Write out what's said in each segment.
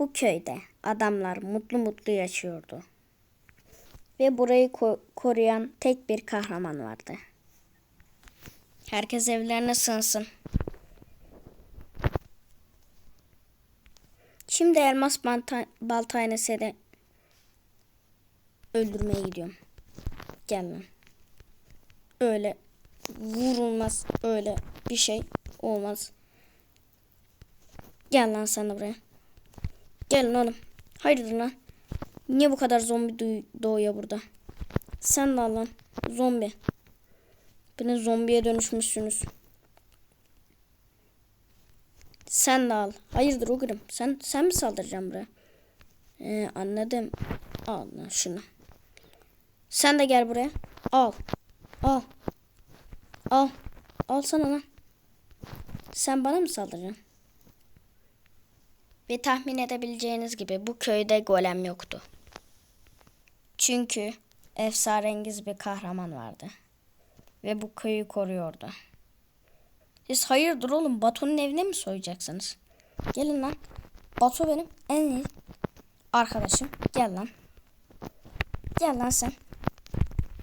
Bu köyde adamlar mutlu mutlu yaşıyordu. Ve burayı ko- koruyan tek bir kahraman vardı. Herkes evlerine sığınsın. Şimdi elmas balta- baltayla seni öldürmeye gidiyorum. Gel. Öyle vurulmaz. Öyle bir şey olmaz. Gel lan sen buraya. Gelin oğlum. Hayırdır lan? Niye bu kadar zombi doğuyor burada? Sen de al lan. Zombi. Beni zombiye dönüşmüşsünüz. Sen de al. Hayırdır Ogur'um? Sen sen mi saldıracaksın buraya? Ee, anladım. Al lan şunu. Sen de gel buraya. Al. Al. Al. Al sana lan. Sen bana mı saldıracaksın? Ve tahmin edebileceğiniz gibi bu köyde golem yoktu. Çünkü efsarengiz bir kahraman vardı. Ve bu köyü koruyordu. Siz hayırdır oğlum Batu'nun evine mi soyacaksınız? Gelin lan. Batu benim en iyi arkadaşım. Gel lan. Gel lan sen.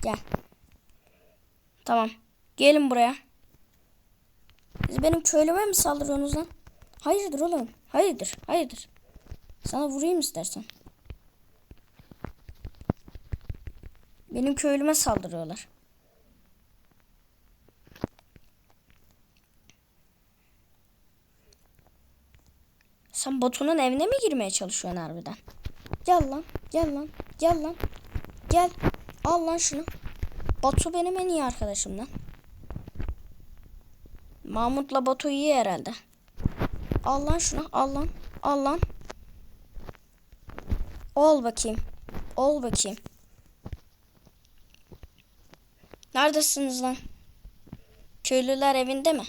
Gel. Tamam. Gelin buraya. Siz benim köylüme mi saldırıyorsunuz lan? Hayırdır oğlum? Hayırdır? Hayırdır? Sana vurayım istersen. Benim köylüme saldırıyorlar. Sen Batu'nun evine mi girmeye çalışıyorsun harbiden? Gel lan, gel lan, gel lan. Gel, al lan şunu. Batu benim en iyi arkadaşım lan. Mahmut'la Batu iyi herhalde. Al lan şunu, al lan, al lan. Ol bakayım, ol bakayım. Neredesiniz lan? Köylüler evinde mi?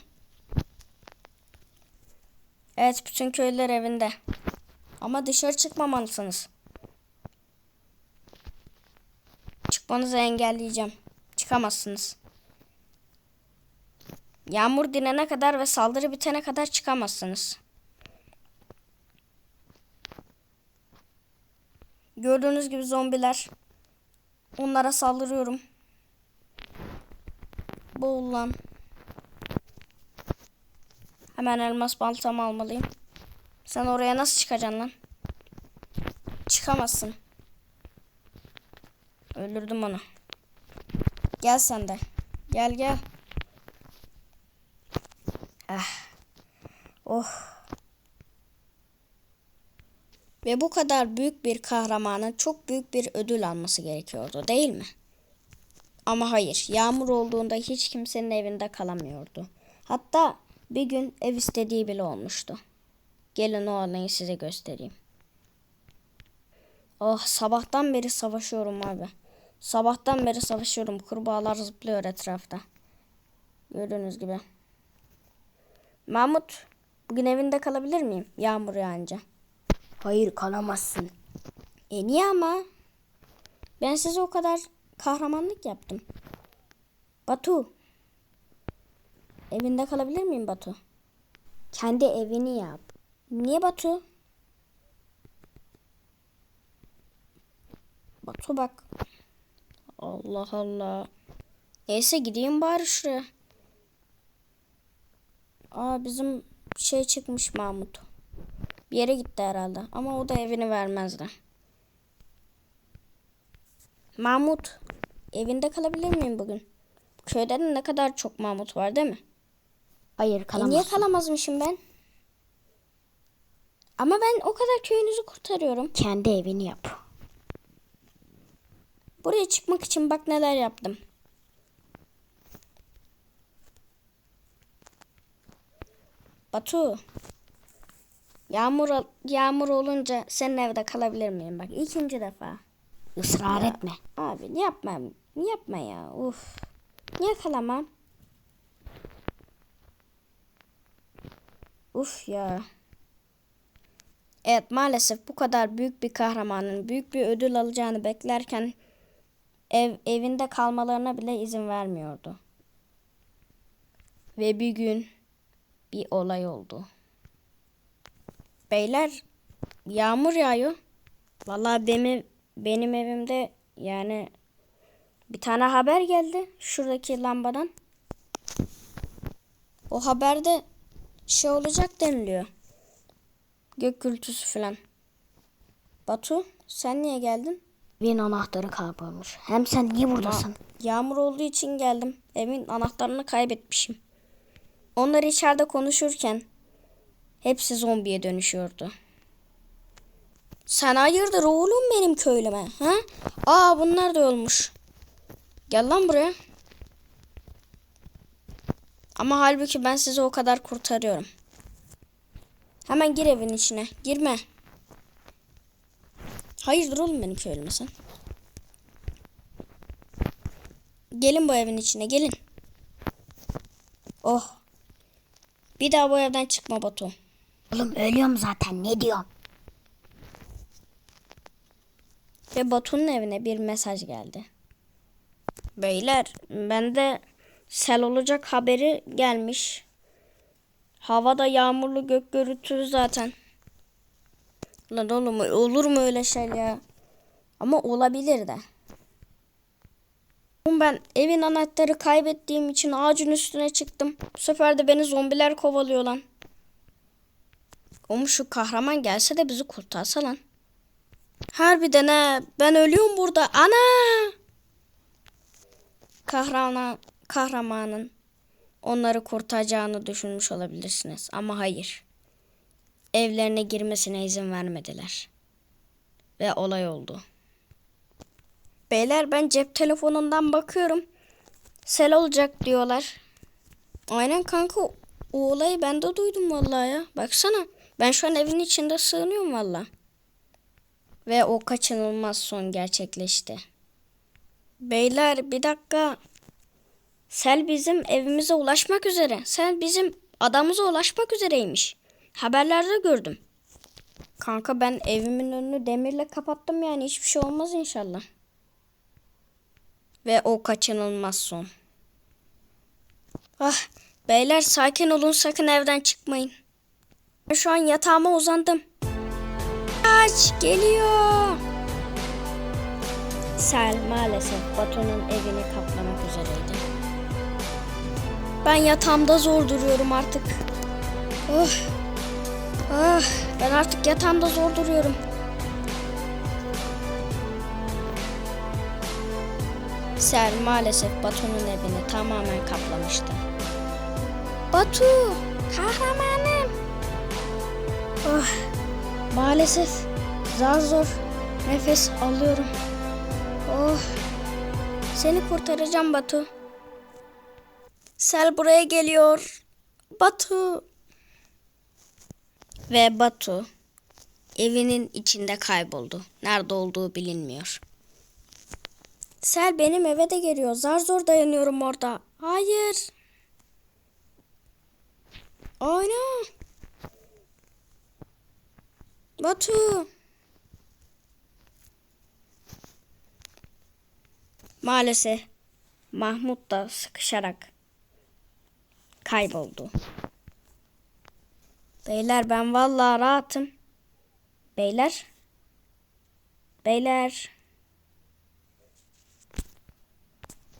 Evet, bütün köylüler evinde. Ama dışarı çıkmamalısınız. Çıkmanızı engelleyeceğim. Çıkamazsınız. Yağmur dinene kadar ve saldırı bitene kadar çıkamazsınız. Gördüğünüz gibi zombiler. Onlara saldırıyorum. Boğul lan. Hemen elmas baltamı almalıyım. Sen oraya nasıl çıkacaksın lan? Çıkamazsın. Öldürdüm onu. Gel sen de. Gel gel. Ah. Oh. Ve bu kadar büyük bir kahramanın çok büyük bir ödül alması gerekiyordu değil mi? Ama hayır, yağmur olduğunda hiç kimsenin evinde kalamıyordu. Hatta bir gün ev istediği bile olmuştu. Gelin o anayı size göstereyim. Oh sabahtan beri savaşıyorum abi. Sabahtan beri savaşıyorum. Kurbağalar zıplıyor etrafta. Gördüğünüz gibi. Mahmut, bugün evinde kalabilir miyim? Yağmur yağınca. Hayır kalamazsın. E niye ama? Ben size o kadar kahramanlık yaptım. Batu. Evinde kalabilir miyim Batu? Kendi evini yap. Niye Batu? Batu bak. Allah Allah. Neyse gideyim bari şuraya. Aa bizim şey çıkmış Mahmut. Bir yere gitti herhalde. Ama o da evini vermezdi. Mahmut. Evinde kalabilir miyim bugün? Köyde de ne kadar çok Mahmut var değil mi? Hayır E kalamazsın. niye kalamazmışım ben? Ama ben o kadar köyünüzü kurtarıyorum. Kendi evini yap. Buraya çıkmak için bak neler yaptım. Batu. Yağmur yağmur olunca senin evde kalabilir miyim? Bak ikinci defa. Israr Ya, etme. Abi yapma. Yapma ya. Uf. Niye kalamam? Uf ya. Evet maalesef bu kadar büyük bir kahramanın büyük bir ödül alacağını beklerken ev evinde kalmalarına bile izin vermiyordu. Ve bir gün bir olay oldu. Beyler yağmur yağıyor. Vallahi benim benim evimde yani bir tane haber geldi şuradaki lambadan. O haberde şey olacak deniliyor. Gök gürültüsü falan. Batu sen niye geldin? Evin anahtarı kaybolmuş. Hem sen niye buradasın? Yağmur olduğu için geldim. Evin anahtarını kaybetmişim. Onlar içeride konuşurken hepsi zombiye dönüşüyordu. Sen hayırdır oğlum benim köylüme? Ha? Aa bunlar da ölmüş. Gel lan buraya. Ama halbuki ben sizi o kadar kurtarıyorum. Hemen gir evin içine. Girme. Hayırdır oğlum benim köylüme sen? Gelin bu evin içine gelin. Oh. Bir daha bu evden çıkma Batu. Oğlum ölüyorum zaten. Ne diyorsun? Ve Batu'nun evine bir mesaj geldi. Beyler bende sel olacak haberi gelmiş. Havada yağmurlu gök gürültülü zaten. Lan oğlum olur mu öyle şey ya? Ama olabilir de. Ben evin anahtarı kaybettiğim için ağacın üstüne çıktım. Bu sefer de beni zombiler kovalıyor lan. Oğlum şu kahraman gelse de bizi kurtarsa lan. Harbiden ha. Ben ölüyorum burada. Ana! Kahraman, kahramanın onları kurtaracağını düşünmüş olabilirsiniz. Ama hayır. Evlerine girmesine izin vermediler. Ve olay oldu. Beyler ben cep telefonundan bakıyorum. Sel olacak diyorlar. Aynen kanka o olayı ben de duydum vallahi ya. Baksana ben şu an evin içinde sığınıyorum vallahi. Ve o kaçınılmaz son gerçekleşti. Beyler bir dakika. Sel bizim evimize ulaşmak üzere. Sel bizim adamıza ulaşmak üzereymiş. Haberlerde gördüm. Kanka ben evimin önünü demirle kapattım yani hiçbir şey olmaz inşallah. Ve o kaçınılmaz son. Ah beyler sakin olun sakın evden çıkmayın. Şu an yatağıma uzandım. Kaç geliyor. Sel maalesef Batu'nun evini kaplamak üzereydi. Ben yatağımda zor duruyorum artık. Oh. Ah, ben artık yatağımda zor duruyorum. Sel maalesef Batu'nun evini tamamen kaplamıştı. Batu, kahramanım. Oh, maalesef zar zor nefes alıyorum. Oh, seni kurtaracağım Batu. Sel buraya geliyor. Batu. Ve Batu evinin içinde kayboldu. Nerede olduğu bilinmiyor. Sel benim eve de geliyor. Zar zor dayanıyorum orada. Hayır. Ayna. Batu. Maalesef Mahmut da sıkışarak kayboldu. Beyler ben vallahi rahatım. Beyler. Beyler.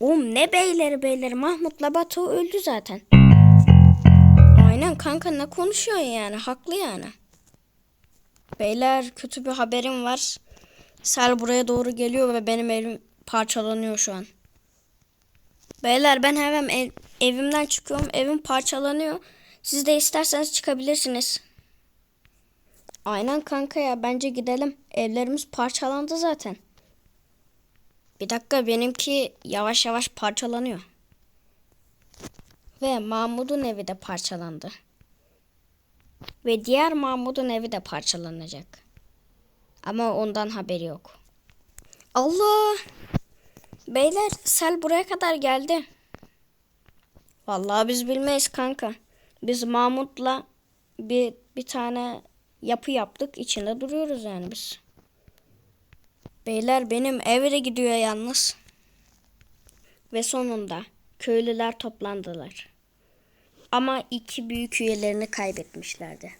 Oğlum ne beyleri beyleri Mahmut'la Batu öldü zaten. Aynen kanka ne konuşuyorsun yani haklı yani. Beyler kötü bir haberim var. Sel buraya doğru geliyor ve benim elim parçalanıyor şu an. Beyler ben hemen ev- evimden çıkıyorum. Evim parçalanıyor. Siz de isterseniz çıkabilirsiniz. Aynen kanka ya bence gidelim. Evlerimiz parçalandı zaten. Bir dakika benimki yavaş yavaş parçalanıyor. Ve Mahmut'un evi de parçalandı. Ve diğer Mahmut'un evi de parçalanacak. Ama ondan haberi yok. Allah! Beyler sel buraya kadar geldi. Vallahi biz bilmeyiz kanka. Biz Mahmut'la bir bir tane yapı yaptık. İçinde duruyoruz yani biz. Beyler benim eve de gidiyor yalnız. Ve sonunda köylüler toplandılar. Ama iki büyük üyelerini kaybetmişlerdi.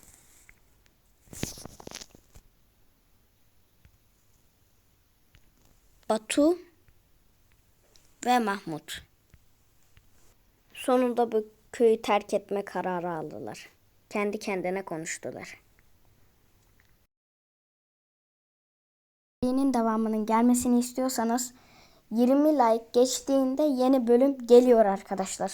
Batu ve Mahmut. Sonunda bu köyü terk etme kararı aldılar. Kendi kendine konuştular. Serinin devamının gelmesini istiyorsanız 20 like geçtiğinde yeni bölüm geliyor arkadaşlar.